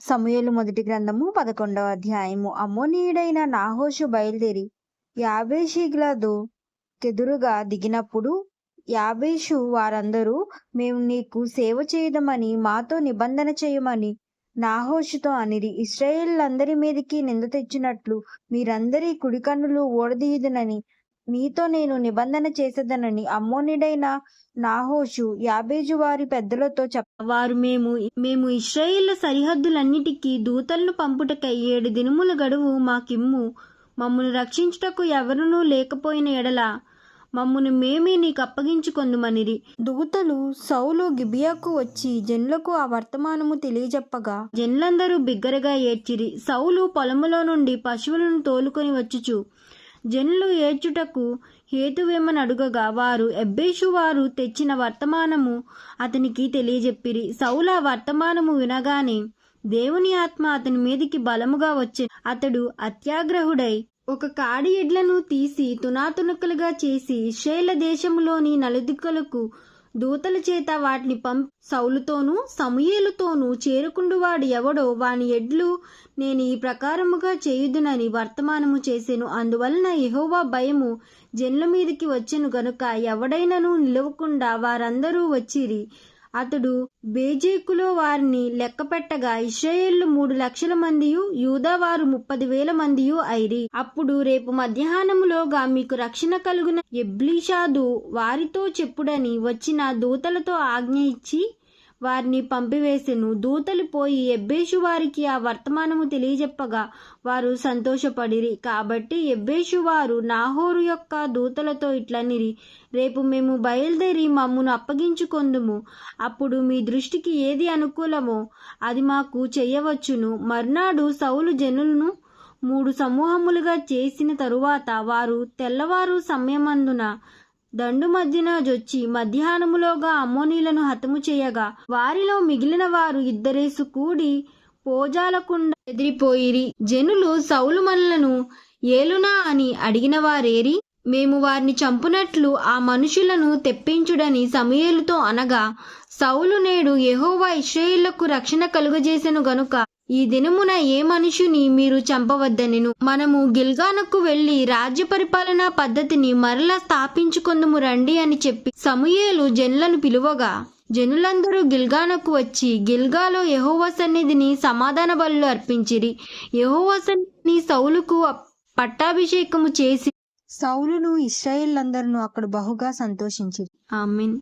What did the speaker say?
సమూయేలు మొదటి గ్రంథము పదకొండవ అధ్యాయము. అమ్మోనీయుడైన నాహోషు బయలుదేరి యాబేషిగ్లాదు కెదురుగా దిగినప్పుడు యాబేషు వారందరూ మేము నీకు సేవ చేయదమని మాతో నిబంధన చేయమని నాహోషుతో అనిరి ఇస్రాయేళ్ళందరి మీదకి నింద తెచ్చినట్లు మీరందరి కుడి కన్నులు ఓడదీయుదునని మీతో నేను నిబంధన చేసేదనని అమ్మోనిడైన నాహోషు యాబేజు వారి పెద్దలతో చెప్ప వారు మేము మేము ఇస్రాయేళ్ళ సరిహద్దులన్నిటికీ దూతలను పంపుటకై ఏడు దినముల గడువు మాకిమ్ము. మమ్మను రక్షించుటకు ఎవరునూ లేకపోయిన ఎడల మమ్మును మేమే నీకు అప్పగించుకొందుమనిరి. దూతలు సౌలు గిబియాకు వచ్చి జనులకు ఆ వర్తమానము తెలియజెప్పగా జనులందరూ బిగ్గరగా ఏడ్చిరి. సౌలు పొలములో నుండి పశువులను తోలుకొని వచ్చుచు. జనులు ఏడ్చుటకు హేతువేమని అడుగగా వారు ఎబ్బేషు వారు తెచ్చిన వర్తమానము అతనికి తెలియజెప్పిరి. సౌల వర్తమానము వినగానే దేవుని ఆత్మ అతని మీదికి బలముగా వచ్చి అతడు అత్యాగ్రహుడై ఒక కాడి ఎడ్లను తీసి తునాతునకలుగా చేసి ఇశ్రాయేల దేశంలోని నలుదిక్కలకు దూతల చేత వాటిని పంపి సౌలుతోనూ సమూయేలుతోనూ చేరుకుండువాడు ఎవడో వాని ఎడ్లు నేను ఈ ప్రకారముగా చేయుదునని వర్తమానము చేసెను. అందువలన ఎహోవా భయము జన్ల మీదకి వచ్చెను గనుక ఎవడైనను నిలవకుండా వారందరూ వచ్చిరి. అతడు బేజేకులో వారిని లెక్కపెట్టగా ఇస్రాయేళ్ళు మూడు లక్షల మందియు యూదావారు ముప్పది వేల మందియు అయిరి అప్పుడు రేపు మధ్యాహ్నములోగా మీకు రక్షణ కలుగున ఎబ్లీషాదు వారితో చెప్పుడని వచ్చిన దూతలతో ఆజ్ఞ ఇచ్చి వారిని పంపివేసెను. దూతలు పోయి ఎబ్బేషు వారికి ఆ వర్తమానము తెలియజెప్పగా వారు సంతోషపడిరి. కాబట్టి ఎబ్బేషు వారు నాహోరు యొక్క దూతలతో ఇట్లనిరి రేపు మేము బయలుదేరి మమ్మను అప్పగించుకొందుము. అప్పుడు మీ దృష్టికి ఏది అనుకూలమో అది మాకు చెయ్యవచ్చును మర్నాడు సౌలు జనులను మూడు సమూహములుగా చేసిన తరువాత వారు తెల్లవారు సమయమందున దండు మధ్యన జొచ్చి మధ్యాహ్నములోగా అమ్మోనీలను హతము చేయగా వారిలో మిగిలిన వారు ఇద్దరేసు కూడి పోజాలకుండా ఎదిరిపోయిరి. జనులు సౌలు మనలను ఏలునా? అని అడిగిన వారేరి మేము వారిని చంపునట్లు ఆ మనుషులను తెప్పించుడని సమయేలుతో అనగా సౌలు నేడు యహోవా ఇశ్రేయులకు రక్షణ కలుగజేసెను గనుక ఈ దినమున ఏ మనుషుని మీరు చంపవద్దనెను? మనము గిల్గానకు వెళ్ళి రాజ్య పరిపాలనా పద్ధతిని మరలా స్థాపించుకొందుము రండి అని చెప్పి సమూయేలు జనులను పిలువగా జనులందరూ గిల్గానకు వచ్చి గిల్గాలో యెహోవా సన్నిధిని సమాధాన బలులు అర్పించిరి. యెహోవా సన్నిధిని సౌలుకు పట్టాభిషేకము చేసి సౌలును ఇస్రాయేళ్ళందరూ అక్కడ బహుగా సంతోషించిరి. ఆమెన్.